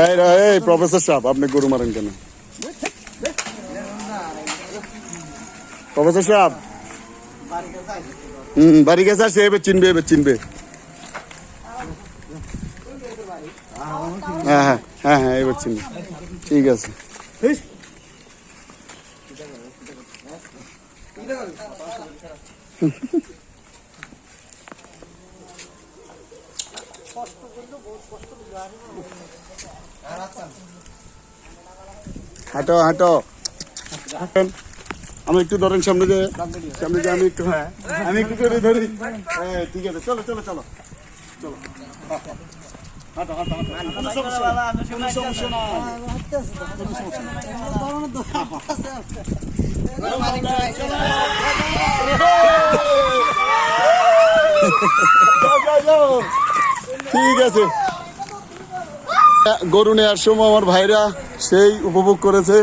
এই রা- এই প্রফেসর সাহেব আপনি গরু মারেন কেন প্রফেসর সাহেব হুম বাড়ি গেছে আর সে এবার চিনবে এবার চিনবে হ্যাঁ হ্যাঁ হ্যাঁ হ্যাঁ এবার চিনবে ঠিক আছে হাঁটো হাঁটো। আমি একটু ধরেন সামনে যে সামনে যে আমি একটু হ্যাঁ আমি একটু ধরে ধরি। হ্যাঁ ঠিক আছে চলো চলো চলো। চলো। হাঁটো হাঁটো হাঁটো। কোনো সমস্যা নাই, কোনো সমস্যা নাই। যাও, যাও, যাও। ঠিক আছে। গরু নেওয়ার সময় আমার ভাইরা সেই উপভোগ করেছে।